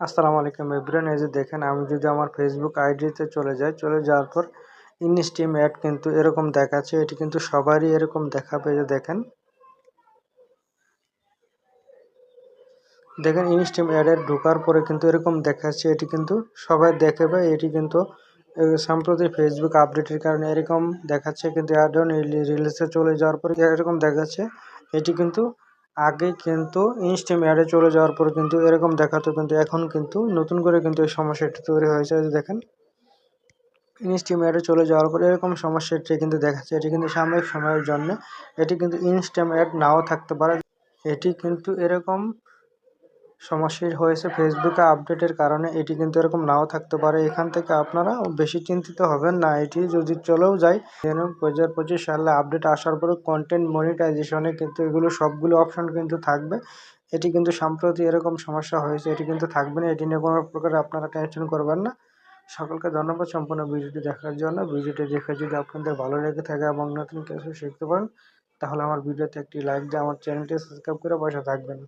আসসালামু আলাইকুম এভরিওয়ান, এই যে দেখেন, আমি যদি আমার ফেসবুক আইডিতে চলে যাই, চলে যাওয়ার পর ইনস্টিম অ্যাড কিন্তু এরকম দেখাচ্ছে, এটি কিন্তু সবারই এরকম দেখাবে যে দেখেন। দেখেন ইনস্টিম অ্যাডে ঢোকার পরে কিন্তু এরকম দেখাচ্ছে, এটি কিন্তু সবাই দেখে দেখাবে, এটি কিন্তু সম্প্রতি ফেসবুক আপডেটের কারণে এরকম দেখাচ্ছে, কিন্তু অ্যাড রিলিজে চলে যাওয়ার পরে এরকম দেখাচ্ছে, এটি কিন্তু আগে কিন্তু ইনস্টিম অ্যাডে চলে যাওয়ার পর কিন্তু এরকম দেখাতো, কিন্তু এখন কিন্তু নতুন করে কিন্তু এই সমস্যাটি তৈরি হয়েছে। দেখেন ইনস্টিম অ্যাডে চলে যাওয়ার পরে এরকম সমস্যাটি কিন্তু দেখাচ্ছে। এটি কিন্তু সাময়িক সময়ের জন্য, এটি কিন্তু ইনস্টাম অ্যাড নাও থাকতে পারে। এটি কিন্তু এরকম সমস্যা হয়েছে ফেসবুকে আপডেটের কারণে। এটি কিন্তু এরকম নাও থাকতে পারে। এখান থেকে আপনারা বেশি চিন্তিত হবেন না। এটি যদি চলেও যায়, যেন দু হাজার পঁচিশ সালে আপডেট আসার পরে কন্টেন্ট মনিটাইজেশনে কিন্তু এগুলো সবগুলো অপশন কিন্তু থাকবে। এটি কিন্তু সম্প্রতি এরকম সমস্যা হয়েছে, এটি কিন্তু থাকবে না। এটি নিয়ে কোনো প্রকার আপনারা টেনশন করবেন না। সকলকে ধন্যবাদ সম্পূর্ণ ভিডিওটি দেখার জন্য। ভিডিওটি দেখে যদি আপনাদের ভালো লেগে থাকে এবং নতুন কিছু শিখতে পারেন, তাহলে আমার ভিডিওতে একটি লাইক দিয়ে আমার চ্যানেলটি সাবস্ক্রাইব করে বসে থাকবেন।